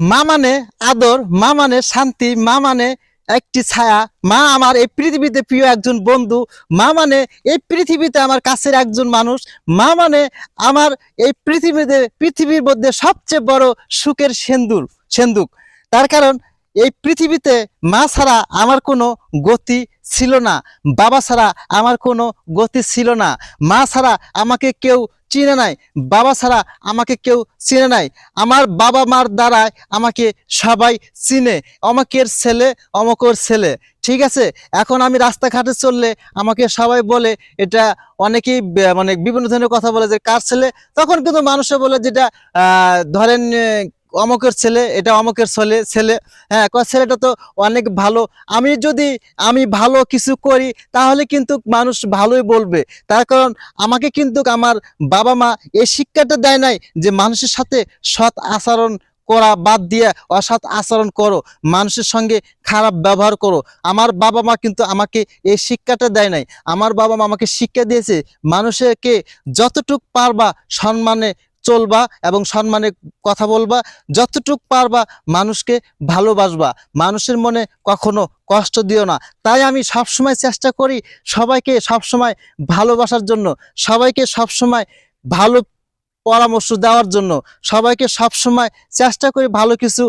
মা মানে আদর, মা মানে শান্তি, মা মানে একটি ছায়া। মা আমার এই পৃথিবীতে প্রিয় একজন বন্ধু। মা মানে এই পৃথিবীতে আমার কাছের একজন মানুষ। মা মানে আমার এই পৃথিবীতে, পৃথিবীর মধ্যে সবচেয়ে বড় সুখের সেন্দুর, সেন্দুক। তার কারণ এই পৃথিবীতে মা ছাড়া আমার কোনো গতি ছিল না। বাবা ছাড়া আমার কোনো গতি ছিল না। মা ছাড়া আমাকে কেউ চিনে নাই। বাবা ছাড়া আমাকে কেউ চিনে নাই। আমার বাবা মার দ্বারায় আমাকে সবাই চিনে। অমকের ছেলে, অমকর ছেলে। ঠিক আছে? এখন আমি রাস্তাঘাটে চললে আমাকে সবাই বলে, এটা অনেকেই মানে বিভিন্ন ধরনের কথা বলে যে, কার ছেলে? তখন কিন্তু মানুষে বলে যেটা ধরেন অমকের ছেলে, এটা অমকের ছেলে ছেলে। হ্যাঁ ছেলেটা তো অনেক ভালো। আমি যদি, আমি ভালো কিছু করি, তাহলে কিন্তু মানুষ ভালোই বলবে। তার কারণ আমাকে কিন্তু আমার বাবা মা এই শিক্ষাটা দেয় নাই যে মানুষের সাথে সৎ আচরণ করা বাদ দিয়ে অসৎ আচরণ করো। মানুষের সঙ্গে খারাপ ব্যবহার করো। আমার বাবা মা কিন্তু আমাকে এই শিক্ষাটা দেয় নাই। আমার বাবা মা আমাকে শিক্ষা দিয়েছে মানুষকে যতটুক পারবা সম্মানে চলবা এবং সম্মানে কথা বলবা, যতটুক পারবা মানুষকে ভালোবাসবা। মানুষের মনে কখনো কষ্ট দিও না। তাই আমি সবসময় চেষ্টা করি সবাইকে সবসময় ভালোবাসার জন্য, সবাইকে সবসময় ভালো পরামর্শ দেওয়ার জন্য, সবাইকে সবসময় চেষ্টা করি ভালো কিছু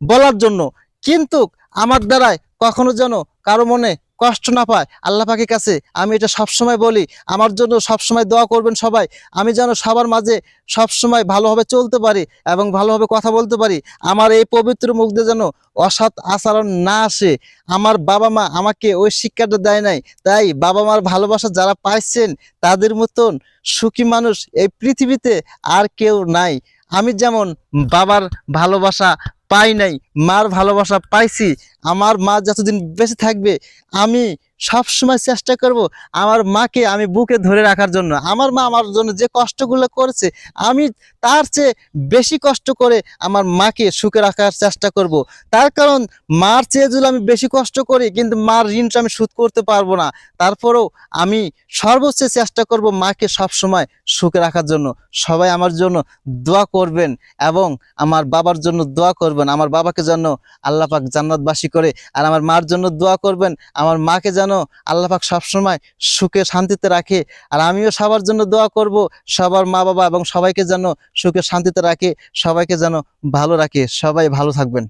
বলার জন্য। কিন্তু আমার দ্বারাই কখনো যেন কারও মনে কষ্ট না পায়। আল্লাহ পাখির কাছে আমি এটা সবসময় বলি, আমার জন্য সবসময় দোয়া করবেন সবাই। আমি যেন সবার মাঝে সবসময় ভালোভাবে চলতে পারি এবং ভালোভাবে কথা বলতে পারি। আমার এই পবিত্র মুখ দিয়ে যেন অসৎ আচরণ না আসে। আমার বাবা মা আমাকে ওই শিক্ষাটা দেয় নাই। তাই বাবা মার ভালোবাসা যারা পাইছেন, তাদের মতন সুখী মানুষ এই পৃথিবীতে আর কেউ নাই। আমি যেমন বাবার ভালোবাসা পাই নাই, মার ভালোবাসা পাইছি আমার মা যতদিন বেঁচে থাকবে, আমি সব সময় চেষ্টা করব আমার মাকে আমি বুকে ধরে রাখার জন্য। আমার মা আমার জন্য যে কষ্টগুলো করেছে, আমি তার চেয়ে বেশি কষ্ট করে আমার মাকে সুখে রাখার চেষ্টা করব। তার কারণ মার চেয়ে যদি আমি বেশি কষ্ট করি, কিন্তু মার ঋণটা আমি শোধ করতে পারব না। তারপরেও আমি সর্বোচ্চ চেষ্টা করব মাকে সব সময় সুখে রাখার জন্য। সবাই আমার জন্য দোয়া করবেন এবং আমার বাবার জন্য দোয়া করবেন। আমার বাবাকে যেন আল্লাহ পাক জান্নাতবাসী করে, আর আমার মার জন্য দোয়া করবেন। আমার মাকে যেন আল্লাহাক সবসময় সুখে শান্তিতে রাখে, আর আমিও সবার জন্য দোয়া করব, সবার মা বাবা এবং সবাইকে যেন সুখে শান্তিতে রাখে, সবাইকে যেন ভালো রাখে। সবাই ভালো থাকবেন।